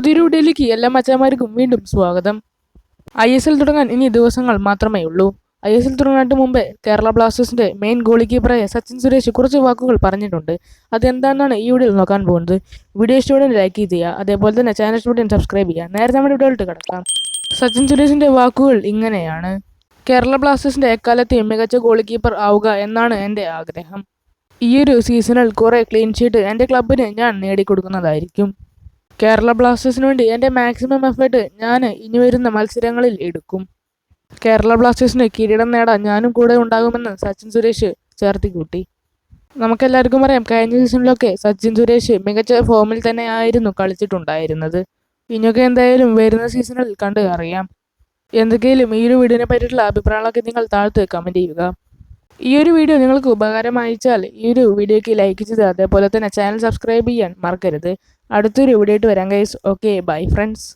പുതിയൊരു വീഡിയോയിലേക്ക് എല്ലാ മച്ചാമാർക്കും വീണ്ടും സ്വാഗതം. ഐ എസ് എൽ തുടങ്ങാൻ ഇനി ദിവസങ്ങൾ മാത്രമേ ഉള്ളൂ. ഐ എസ് എൽ തുടങ്ങാനായിട്ട് മുമ്പേ കേരള ബ്ലാസ്റ്റേഴ്സിന്റെ മെയിൻ ഗോളി കീപ്പറായ സച്ചിൻ സുരേഷ് കുറച്ച് വാക്കുകൾ പറഞ്ഞിട്ടുണ്ട്. അതെന്താണെന്നാണ് ഈ വീഡിയോയിൽ നോക്കാൻ പോകുന്നത്. വീഡിയോ ഇഷ്ടപ്പെടുന്ന ലൈക്ക് ചെയ്യുക. അതേപോലെ തന്നെ ചാനൽ ഇഷ്ടപ്പെടുന്ന സബ്സ്ക്രൈബ് ചെയ്യുക. നേരെ നമ്മുടെ വീഡിയോയിലോട്ട് കിടക്കാം. സച്ചിൻ സുരേഷിന്റെ വാക്കുകൾ ഇങ്ങനെയാണ്. കേരള ബ്ലാസ്റ്റേഴ്സിന്റെ എക്കാലത്തെയും മികച്ച ഗോളി കീപ്പർ ആവുക എന്നാണ് എന്റെ ആഗ്രഹം. ഈയൊരു സീസണിൽ കുറേ ക്ലീൻ ഷീറ്റ് എന്റെ ക്ലബിന് ഞാൻ നേടിക്കൊടുക്കുന്നതായിരിക്കും. കേരള ബ്ലാസ്റ്റേഴ്സിന് വേണ്ടി എന്റെ മാക്സിമം എഫേർട്ട് ഞാൻ ഇനി വരുന്ന മത്സരങ്ങളിൽ എടുക്കും. കേരള ബ്ലാസ്റ്റേഴ്സിന് കിരീടം നേടാൻ ഞാനും കൂടെ ഉണ്ടാകുമെന്ന് സച്ചിൻ സുരേഷ് ചേർത്തി കൂട്ടി നമുക്കെല്ലാവർക്കും അറിയാം കഴിഞ്ഞ സീസണിലൊക്കെ സച്ചിൻ സുരേഷ് മികച്ച ഫോമിൽ തന്നെ ആയിരുന്നു കളിച്ചിട്ടുണ്ടായിരുന്നത്. ഇനിയൊക്കെ എന്തായാലും വരുന്ന സീസണിൽ കണ്ട് അറിയാം എന്തൊക്കെയാലും ഈ ഒരു വീഡിയോനെ പറ്റിയിട്ടുള്ള അഭിപ്രായങ്ങളൊക്കെ നിങ്ങൾ താഴത്ത് കമന്റ് ചെയ്യുക. ഈ ഒരു വീഡിയോ നിങ്ങൾക്ക് ഉപകാരമായിച്ചാൽ ഈ ഒരു വീഡിയോയ്ക്ക് ലൈക്ക് ചെയ്ത് അതേപോലെ തന്നെ ചാനൽ സബ്സ്ക്രൈബ് ചെയ്യാൻ മറക്കരുത്. അടുത്തൊരു വീഡിയോ ആയിട്ട് വരാം ഗൈസ് ഓക്കെ ബൈ ഫ്രണ്ട്സ്